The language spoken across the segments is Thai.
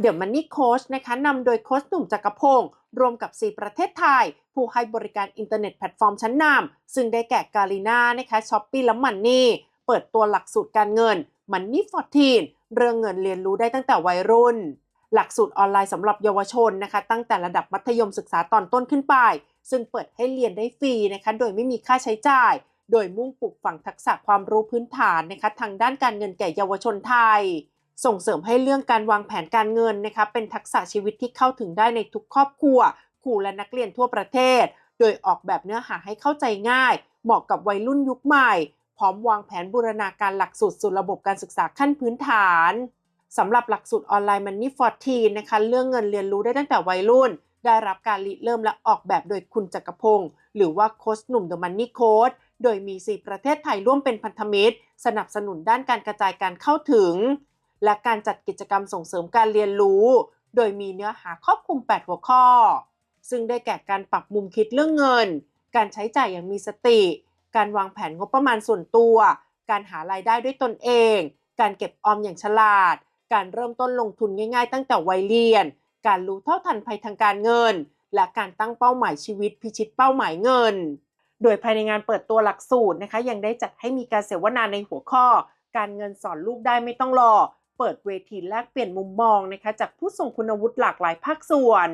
เดี๋ยวมันนี่โค้ชนะคะนำโดยโค้ชหนุ่มจักรพงศ์รวมกับ 4 ประเทศไทย ผู้ให้บริการอินเทอร์เน็ตแพลตฟอร์มชั้นนำซึ่งได้แก่กาลีนานะคะช้อปปี้และมันนี่เปิดตัวหลักสูตรการเงินมันนี่ฟอร์ทีนเรื่องเงินเรียนรู้ได้ตั้งแต่วัยรุ่น หลักสูตรออนไลน์สำหรับเยาวชนนะคะ ตั้งแต่ระดับมัธยมศึกษาตอนต้นขึ้นไป ซึ่งเปิดให้เรียนได้ฟรีนะคะโดยไม่มีค่าใช้จ่าย โดยมุ่งปลูกฝังทักษะความรู้พื้นฐานนะคะทางด้านการเงินแก่เยาวชนไทย ส่งเสริมให้เรื่องการวางแผนการเงินนะคะเป็นทักษะชีวิตที่เข้าถึงได้ในทุกครอบครัวครูและนักเรียนทั่วประเทศ โดยออกแบบเนื้อหาให้เข้าใจง่าย เหมาะกับวัยรุ่นยุคใหม่ พร้อมวางแผนบูรณาการหลักสูตรสู่ระบบการศึกษาขั้นพื้นฐานสำหรับหลักสูตรออนไลน์มันนี่ฟอร์ทีนะคะเรื่องเงินเรียนรู้ได้ตั้งแต่วัยรุ่น ได้รับการริเริ่มและออกแบบโดยคุณจักรพงศ์หรือว่าโค้ชหนุ่มเดอะมันนี่โค้ชโดยมี 4 ประเทศไทยร่วมเป็นพันธมิตร สนับสนุนด้านการกระจายการเข้าถึง และการจัดกิจกรรมส่งเสริมการเรียนรู้ โดยมีเนื้อหาครอบคลุม 8 หัวข้อ ซึ่งได้แก่การปรับมุมคิดเรื่องเงิน การใช้จ่ายอย่างมีสติ การวางแผนงบประมาณส่วนตัว การหารายได้ด้วยตนเอง การเก็บออมอย่างฉลาด การเริ่มต้นลงทุนง่ายๆ ตั้งแต่วัยเรียน การรู้เท่าทันภัยทางการเงิน และการตั้งเป้าหมายชีวิตพิชิตเป้าหมายเงิน โดยภายในงานเปิดตัวหลักสูตรนะคะยังได้จัดให้มีการเสวนาในหัวข้อ การเงินสอนลูกได้ไม่ต้องรอ เปิดเวทีแลกเปลี่ยนมุมมองนะคะจากผู้ทรงคุณวุฒิหลากหลายภาคส่วน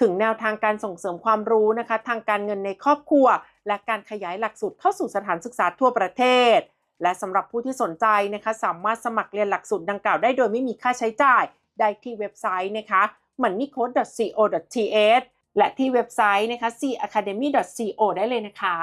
ถึงแนวทางการส่งเสริมความรู้นะคะ ทางการเงินในครอบครัว และการขยายหลักสูตรเข้าสู่สถานศึกษาทั่วประเทศ และสำหรับผู้ที่สนใจนะคะ สามารถสมัครเรียนหลักสูตรดังกล่าวได้โดยไม่มีค่าใช้จ่าย ได้ที่เว็บไซต์นะคะ moneycode.co.th และที่เว็บไซต์นะคะ cacademy.co ได้เลยนะคะ